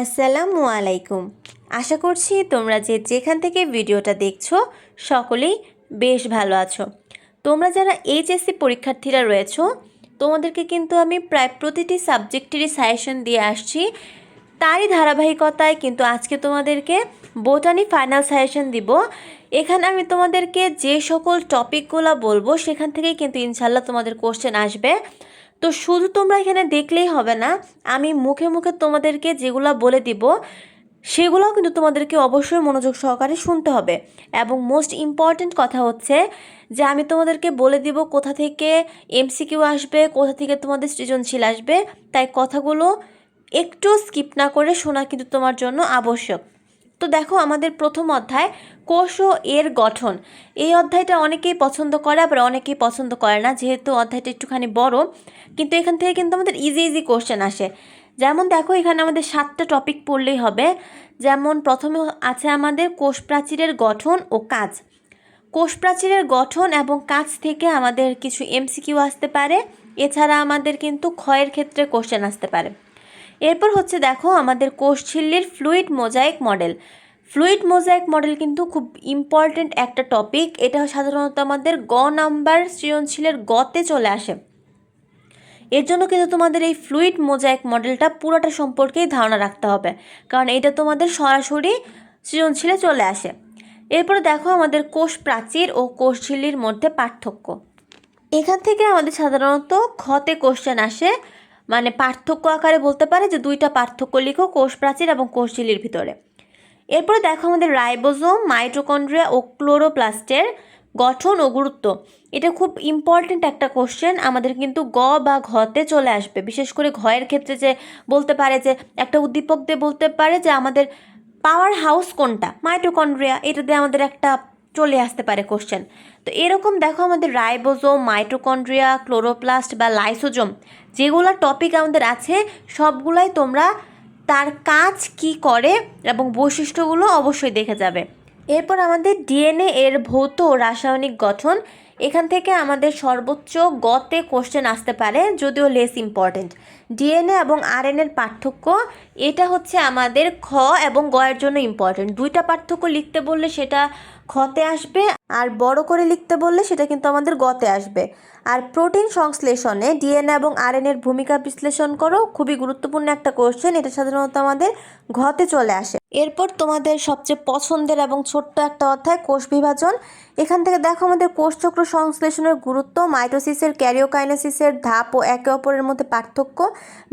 আসসালামু আলাইকুম। আশা করছি তোমরা যে যেখান থেকে ভিডিওটা দেখছ, সকলেই বেশ ভালো আছো। তোমরা যারা এইচএসসি পরীক্ষার্থীরা রয়েছো, তোমাদেরকে কিন্তু আমি প্রায় প্রতিটি সাবজেক্টেরই সাজেশন দিয়ে আসছি। তারই ধারাবাহিকতায় কিন্তু আজকে তোমাদেরকে বোটানি ফাইনাল সাজেশন দিব। এখানে আমি তোমাদেরকে যে সকল টপিকগুলো বলব, সেখান থেকেই কিন্তু ইনশাল্লাহ তোমাদের কোশ্চেন আসবে। তো শুধু তোমরা এখানে দেখলেই হবে না, আমি মুখে মুখে তোমাদেরকে যেগুলো বলে দিব, সেগুলোও কিন্তু তোমাদেরকে অবশ্যই মনোযোগ সহকারে শুনতে হবে। এবং মোস্ট ইম্পর্ট্যান্ট কথা হচ্ছে যে আমি তোমাদেরকে বলে দিব কোথা থেকে এমসিকিউ আসবে, কোথা থেকে তোমাদের সৃজনশীল আসবে, তাই কথাগুলো একটু স্কিপ না করে শোনা কিন্তু তোমার জন্য আবশ্যক। তো দেখো আমাদের প্রথম অধ্যায়, কোষ ও এর গঠন। এই অধ্যায়টা অনেকেই পছন্দ করে, আবার অনেকেই পছন্দ করে না, যেহেতু অধ্যায়টা একটুখানি বড়। কিন্তু এখান থেকে কিন্তু আমাদের ইজি ইজি কোশ্চেন আসে। যেমন দেখো, এখানে আমাদের সাতটা টপিক পড়লেই হবে। যেমন প্রথমে আছে আমাদের কোষ প্রাচীরের গঠন ও কাজ। কোষ প্রাচীরের গঠন এবং কাজ থেকে আমাদের কিছু এমসিকিউ আসতে পারে। এছাড়া আমাদের কিন্তু ক্ষয়ের ক্ষেত্রে কোশ্চেন আসতে পারে। এরপর হচ্ছে দেখো আমাদের কোষ ঝিল্লির fluid mosaic model fluid mosaic model কিন্তু খুব ইম্পর্ট্যান্ট একটা টপিক এটা সাধারণত আমাদের গ নাম্বার সৃজনশীলের গতে চলে আসে। এর জন্য কিন্তু তোমাদের এই ফ্লুইড মোজাইক মডেলটা পুরোটা সম্পর্কেই ধারণা রাখতে হবে। কারণ এটা তোমাদের সরাসরি সৃজনশীলে চলে আসে। এরপরে দেখো আমাদের কোষ প্রাচীর ও কোষ ঝিল্লির মধ্যে পার্থক্য। এখান থেকে আমাদের সাধারণত ক্ষতে কোশ্চেন আসে। মানে পার্থক্য আকারে বলতে পারে যে দুইটা পার্থক্য লিখো কোষ প্রাচীর এবং কোষ ঝিল্লির ভিতরে। এরপরে দেখো আমাদের রাইবোজোম, মাইটোকন্ড্রিয়া ও ক্লোরোপ্লাস্টের গঠন ও গুরুত্ব। এটা খুব ইম্পর্ট্যান্ট একটা কোশ্চেন আমাদের কিন্তু গ বা ঘতে চলে আসবে। বিশেষ করে ঘয়ের ক্ষেত্রে যে বলতে পারে যে, একটা উদ্দীপক দিয়ে বলতে পারে যে আমাদের পাওয়ার হাউস কোনটা? মাইটোকন্ড্রিয়া, এটা দিয়ে আমাদের একটা চলে আসতে পারে কোশ্চেন তো এরকম দেখো আমাদের রাইবোজোম, মাইটোকন্ড্রিয়া, ক্লোরোপ্লাস্ট বা লাইসোজোম, যেগুলো টপিক আমাদের আছে, সবগুলাই তোমরা তার কাজ কি করে এবং বৈশিষ্ট্যগুলো অবশ্যই দেখে যাবে। এরপর আমাদের ডিএনএ এর ভৌত ও রাসায়নিক গঠন, এখান থেকে আমাদের সর্বোচ্চ গতে কোশ্চেন আসতে পারে, যদিও লেস ইম্পর্টেন্ট ডিএনএ এবং আরএনএর পার্থক্য, এটা হচ্ছে আমাদের খ এবং গয়ের জন্য ইম্পর্টেন্ট দুইটা পার্থক্য লিখতে বললে সেটা খতে আসবে, আর বড় করে লিখতে বললে সেটা কিন্তু আমাদের গতে আসবে। আর প্রোটিন সংশ্লেষণে ডিএনএ এবং আরএনএর ভূমিকা বিশ্লেষণ করো, খুবই গুরুত্বপূর্ণ একটা কোশ্চেন এটা সাধারণত আমাদের ঘতে চলে আসে। এরপর তোমাদের সবচেয়ে পছন্দের এবং ছোট্ট একটা অধ্যায়, কোষ বিভাজন। এখান থেকে দেখো আমাদের কোষচক্র সংশ্লেষণের গুরুত্ব, মাইটোসিসের ক্যারিওকাইনেসিসের ধাপ ও একে অপরের মধ্যে পার্থক্য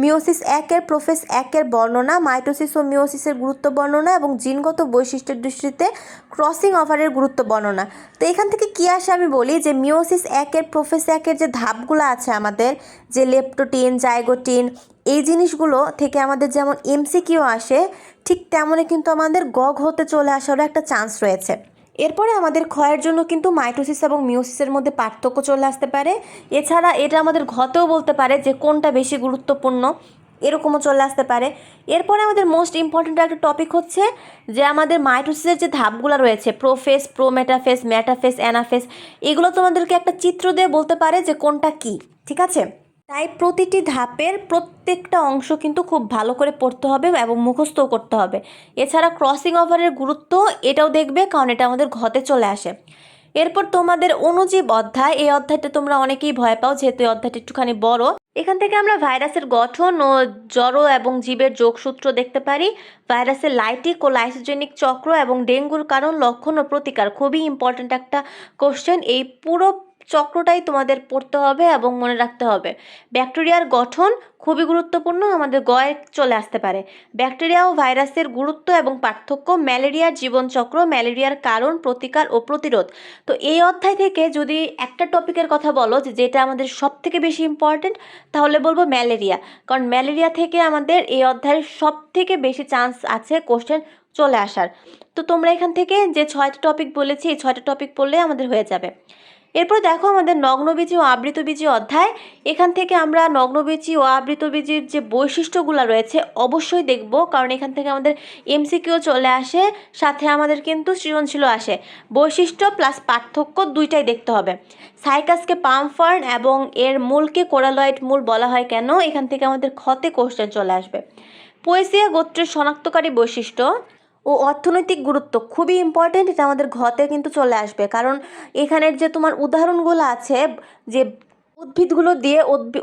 মিওসিস একের প্রোফেস একের বর্ণনা, মাইটোসিস ও মিওসিসের গুরুত্ব বর্ণনা এবং জিনগত বৈশিষ্ট্যের দৃষ্টিতে ক্রসিং অফারের গুরুত্ব বর্ণনা। তো এখান থেকে কী আসে আমি বলি যে মিওসিস একের প্রোফেস একের যে ধাপগুলো আছে আমাদের, যে লেপটোটিন, জাইগোটিন, এই জিনিসগুলো থেকে আমাদের যেমন এমসিকিউ আসে ঠিক তেমনই কিন্তু আমাদের গগ হতে চলে আসারও একটা চান্স রয়েছে। এরপরে আমাদের ক্ষয়ের জন্য কিন্তু মাইটোসিস এবং মিওসিসের মধ্যে পার্থক্য চলে আসতে পারে। এছাড়া এটা আমাদের ঘতেও বলতে পারে যে কোনটা বেশি গুরুত্বপূর্ণ, এরকমও চলে আসতে পারে। এরপরে আমাদের মোস্ট ইম্পর্ট্যান্ট একটা টপিক হচ্ছে যে আমাদের মাইটোসিসের যে ধাপগুলো রয়েছে প্রোফেস প্রোমেটাফেস ম্যাটাফেস অ্যানাফেস এগুলো তোমাদেরকে একটা চিত্র দিয়ে বলতে পারে যে কোনটা কি, ঠিক আছে? তাই প্রতিটি ধাপের প্রত্যেকটা অংশ কিন্তু খুব ভালো করে পড়তে হবে এবং মুখস্থও করতে হবে। এছাড়া ক্রসিং ওভারের গুরুত্ব এটাও দেখবে কারণ এটা আমাদের ঘতে চলে আসে। এরপর তোমাদের অনুজীব অধ্যায়, এই অধ্যায়টা তোমরা অনেকেই ভয় পাও যেহেতু এই অধ্যায়টা একটুখানি বড়। এখান থেকে আমরা ভাইরাসের গঠন ও জড়ো এবং জীবের যোগসূত্র দেখতে পারি। ভাইরাসের লাইটিক ও লাইসোজেনিক চক্র এবং ডেঙ্গুর কারণ, লক্ষণ ও প্রতিকার খুবই ইম্পর্ট্যান্ট একটা কোশ্চেন এই পুরো চক্রটাই তোমাদের পড়তে হবে এবং মনে রাখতে হবে। ব্যাকটেরিয়ার গঠন খুবই গুরুত্বপূর্ণ, আমাদের গয়ে চলে আসতে পারে। ব্যাকটেরিয়া ও ভাইরাসের গুরুত্ব এবং পার্থক্য ম্যালেরিয়ার জীবনচক্র, ম্যালেরিয়ার কারণ, প্রতিকার ও প্রতিরোধ। তো এই অধ্যায় থেকে যদি একটা টপিকের কথা বলো যে যেটা আমাদের সব থেকে বেশি ইম্পর্টেন্ট তাহলে বলব ম্যালেরিয়া। কারণ ম্যালেরিয়া থেকে আমাদের এই অধ্যায়ের সব থেকে বেশি চান্স আছে কোশ্চেন চলে আসার। তো তোমরা এখান থেকে যে ছয়টা টপিক বলেছি, এই ছয়টা টপিক পড়লে আমাদের হয়ে যাবে। এরপর দেখো আমাদের নগ্নবীজি ও আবৃতবীজি অধ্যায়। এখান থেকে আমরা নগ্নবীজি ও আবৃতবীজির যে বৈশিষ্ট্যগুলো রয়েছে, অবশ্যই দেখব, কারণ এখান থেকে আমাদের এমসিকিউ চলে আসে, সাথে আমাদের কিন্তু সৃজনশীল আসে। বৈশিষ্ট্য প্লাস পার্থক্য দুইটাই দেখতে হবে। সাইকাসকে পামফার্ন এবং এর মূলকে কোরালয়েড মূল বলা হয় কেন? এখান থেকে আমাদের ক্ষতে কোশ্চেন চলে আসবে। পোয়েসিয়া গোত্রের শনাক্তকারী বৈশিষ্ট্য ও অর্থনৈতিক গুরুত্ব খুবই ইম্পর্টেন্ট এটা আমাদের ঘতে কিন্তু চলে আসবে। কারণ এখানের যে তোমার উদাহরণগুলো আছে, যে উদ্ভিদগুলো দিয়ে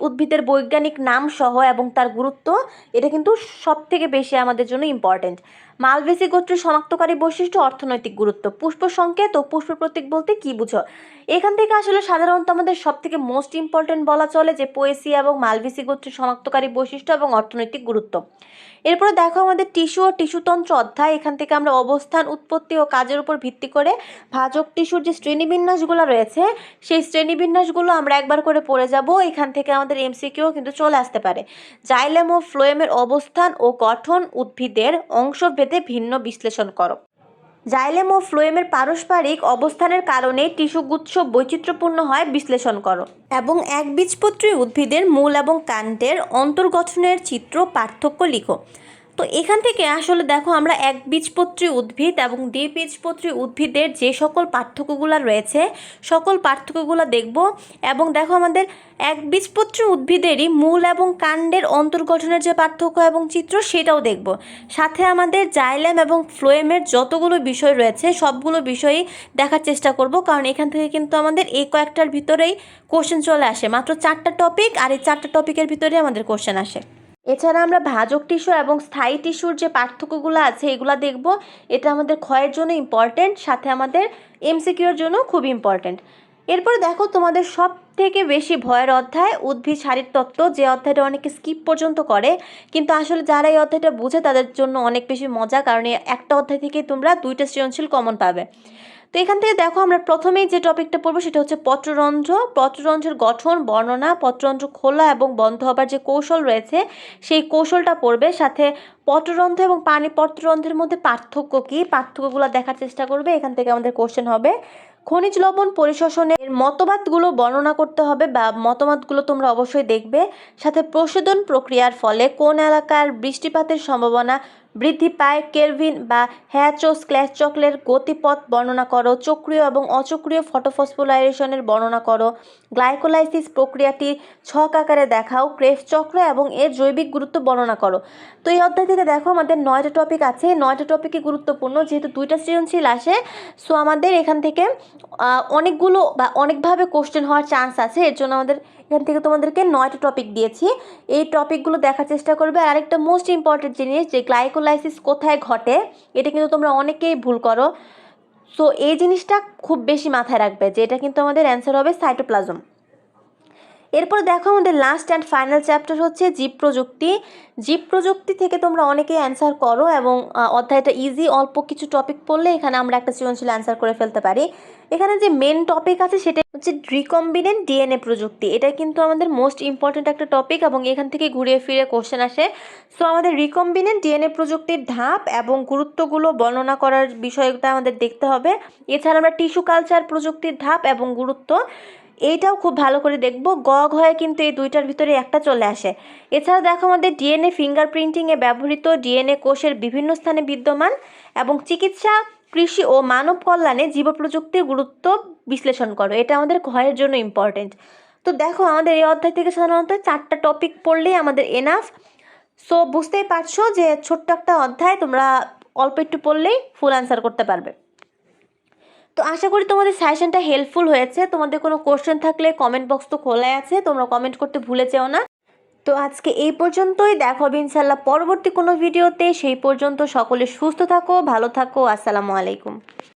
উদ্ভিদের বৈজ্ঞানিক নাম সহ এবং তার গুরুত্ব, এটা কিন্তু সব থেকে বেশি আমাদের জন্য ইম্পর্টেন্ট মালভেসি গোত্রের শনাক্তকারী বৈশিষ্ট্য অর্থনৈতিক গুরুত্ব। পুষ্প সংকেত ও পুষ্প প্রতীক বলতে কি বুঝো? এখান থেকে আসলে সাধারণত আমাদের সব থেকে মোস্ট ইম্পর্টেন্ট বলা চলে যে পোয়েসি এবং মালভেসি গোত্রের শনাক্তকারী বৈশিষ্ট্য এবং অর্থনৈতিক গুরুত্ব। এরপরে দেখো আমাদের টিস্যু ও টিস্যুতন্ত্র অধ্যায়। এখান থেকে আমরা অবস্থান, উৎপত্তি ও কাজের উপর ভিত্তি করে ভাজক টিস্যুর যে শ্রেণীবিন্যাসগুলো রয়েছে, সেই শ্রেণীবিন্যাসগুলো আমরা একবার করে পড়ে যাব। এখান থেকে আমাদের এমসিকিউ কিন্তু চলে আসতে পারে। জাইলেম ও ফ্লোয়েমের অবস্থান ও গঠন উদ্ভিদের অংশভেদে ভিন্ন বিশ্লেষণ করো। জাইলেম ও ফ্লোয়েমের পারস্পরিক অবস্থানের কারণে টিস্যুগুচ্ছ বৈচিত্র্যপূর্ণ হয়, বিশ্লেষণ করো। এবং একবীজপত্রী উদ্ভিদের মূল এবং কাণ্ডের অন্তর্গঠনের চিত্র পার্থক্য লিখো। তো এখান থেকে আসলে দেখো আমরা একবীজপত্রী উদ্ভিদ এবং দ্বিবীজপত্রী উদ্ভিদের যে সকল পার্থক্যগুলো রয়েছে, সকল পার্থক্যগুলো দেখব। এবং দেখো আমাদের একবীজপত্রী উদ্ভিদেরই মূল এবং কাণ্ডের অন্তর্গঠনের যে পার্থক্য এবং চিত্র সেটাও দেখব। সাথে আমাদের জাইলেম এবং ফ্লোয়েমের যতগুলো বিষয় রয়েছে, সবগুলো বিষয়ই দেখার চেষ্টা করব। কারণ এখান থেকে কিন্তু আমাদের এই কয়েকটার ভিতরেই কোশ্চেন চলে আসে। মাত্র চারটা টপিক আর এই চারটা টপিকের ভিতরেই আমাদের কোশ্চেন আসে। এছাড়া আমরা ভাজক টিস্যু এবং স্থায়ী টিস্যুর যে পার্থক্যগুলো আছে, এগুলো দেখব। এটা আমাদের ক্ষয়ের জন্য ইম্পর্টেন্ট সাথে আমাদের এমসিকিউর জন্য খুব ইম্পর্টেন্ট এরপর দেখো, তোমাদের সব থেকে বেশি ভয়ের অধ্যায়, উদ্ভিদ শারীর তত্ত্ব। যে অধ্যায়টা অনেকে স্কিপ পর্যন্ত করে, কিন্তু আসলে যারা এই অধ্যায়টা বুঝে, তাদের জন্য অনেক বেশি মজা, কারণ একটা অধ্যায় থেকে তোমরা দুইটা সৃজনশীল কমন পাবে। তো এখান থেকে দেখো আমরা প্রথমেই যে টপিকটা পড়ব সেটা হচ্ছে পত্ররন্ধ্র। পত্ররন্ধ্রের গঠন, বর্ণনা, পত্ররন্ধ্র খোলা এবং বন্ধ হবার যে কৌশল রয়েছে, সেই কৌশলটা পড়বে। সাথে পত্ররন্ধ্র এবং পানি পত্ররন্ধ্রের মধ্যে পার্থক্য কী? পার্থক্যগুলো দেখার চেষ্টা করবে। এখান থেকে আমাদের কোশ্চেন হবে, খনিজ লবণ পরিশোষণের মতবাদগুলো বর্ণনা করতে হবে বা মতামতগুলো তোমরা অবশ্যই দেখবে। সাথে প্রশোধন প্রক্রিয়ার ফলে কোন এলাকার বৃষ্টিপাতের সম্ভাবনা বৃদ্ধি পায় কেলভিন বা হ্যাচো স্ক্ল্যাচ চক্রের গতিপথ বর্ণনা করো, চক্রীয় এবং অচক্রীয় ফটোফসফোলাইজেশনের বর্ণনা করো। গ্লাইকোলাইসিস প্রক্রিয়াটি ছক আকারে দেখাও, ক্রেফ চক্র এবং এর জৈবিক গুরুত্ব বর্ণনা করো। তো এই অধ্যায় থেকে দেখো আমাদের নয়টা টপিক আছে। নয়টা টপিকই গুরুত্বপূর্ণ, যেহেতু দুইটা সৃজনশীল আসে সো আমাদের এখান থেকে অনেকগুলো বা অনেকভাবে কোশ্চেন হওয়ার চান্স আছে। এর জন্য আমাদের এখান থেকে তোমাদেরকে নয়টা টপিক দিয়েছি। এই টপিকগুলো দেখার চেষ্টা করবে। আর আরেকটা মোস্ট ইম্পর্টেন্ট জিনিস যে গ্লাইকোলাইসিস কোথায় ঘটে, এটা কিন্তু তোমরা অনেকেই ভুল করো। সো এই জিনিসটা খুব বেশি মাথায় রাখবে যে এটা কিন্তু আমাদের অ্যান্সার হবে সাইটোপ্লাজম এরপর দেখো আমাদের লাস্ট অ্যান্ড ফাইনাল চ্যাপ্টার হচ্ছে জীব প্রযুক্তি। জীব প্রযুক্তি থেকে তোমরা অনেকেই অ্যান্সার করো এবং অধ্যায়টা ইজি অল্প কিছু টপিক পড়লে এখানে আমরা একটা সৃজনশীল অ্যান্সার করে ফেলতে পারি। এখানে যে মেন টপিক আছে সেটা হচ্ছে রিকম্বিনেন্ট ডিএনএ প্রযুক্তি। এটা কিন্তু আমাদের মোস্ট ইম্পর্ট্যান্ট একটা টপিক এবং এখান থেকে ঘুরিয়ে ফিরে কোশ্চেন আসে। সো আমাদের রিকম্বিনেন্ট ডিএনএ প্রযুক্তির ধাপ এবং গুরুত্বগুলো বর্ণনা করার বিষয়টা আমাদের দেখতে হবে। এছাড়া আমরা টিস্যু কালচার প্রযুক্তির ধাপ এবং গুরুত্ব। এইটাও খুব ভালো করে দেখব। গ ঘয়ে কিন্তু এই দুইটার ভিতরে একটা চলে আসে। এছাড়া দেখো আমাদের ডিএনএ ফিঙ্গার প্রিন্টিংয়ে ব্যবহৃত ডিএনএ কোষের বিভিন্ন স্থানে বিদ্যমান এবং চিকিৎসা, কৃষি ও মানব কল্যাণে জীব প্রযুক্তির গুরুত্ব বিশ্লেষণ করো। এটা আমাদের ঘয়ের জন্য ইম্পর্টেন্ট তো দেখো আমাদের এই অধ্যায় থেকে সাধারণত চারটা টপিক পড়লেই আমাদের এনাফ সো বুঝতেই পারছ যে ছোট্ট একটা অধ্যায়, তোমরা অল্প একটু পড়লেই ফুল অ্যান্সার করতে পারবে। তো আশা করি তোমাদের সাজেশনটা হেল্পফুল হয়েছে। তোমাদের কোনো কোশ্চেন থাকলে কমেন্ট বক্স তো খোলাই আছে, তোমরা কমেন্ট করতে ভুলে যেও না। তো আজকে এই পর্যন্তই, দেখা হবে ইনশাল্লাহ পরবর্তী কোনো ভিডিওতে সেই পর্যন্ত সকলে সুস্থ থাকো, ভালো থাকো, আসসালামু আলাইকুম।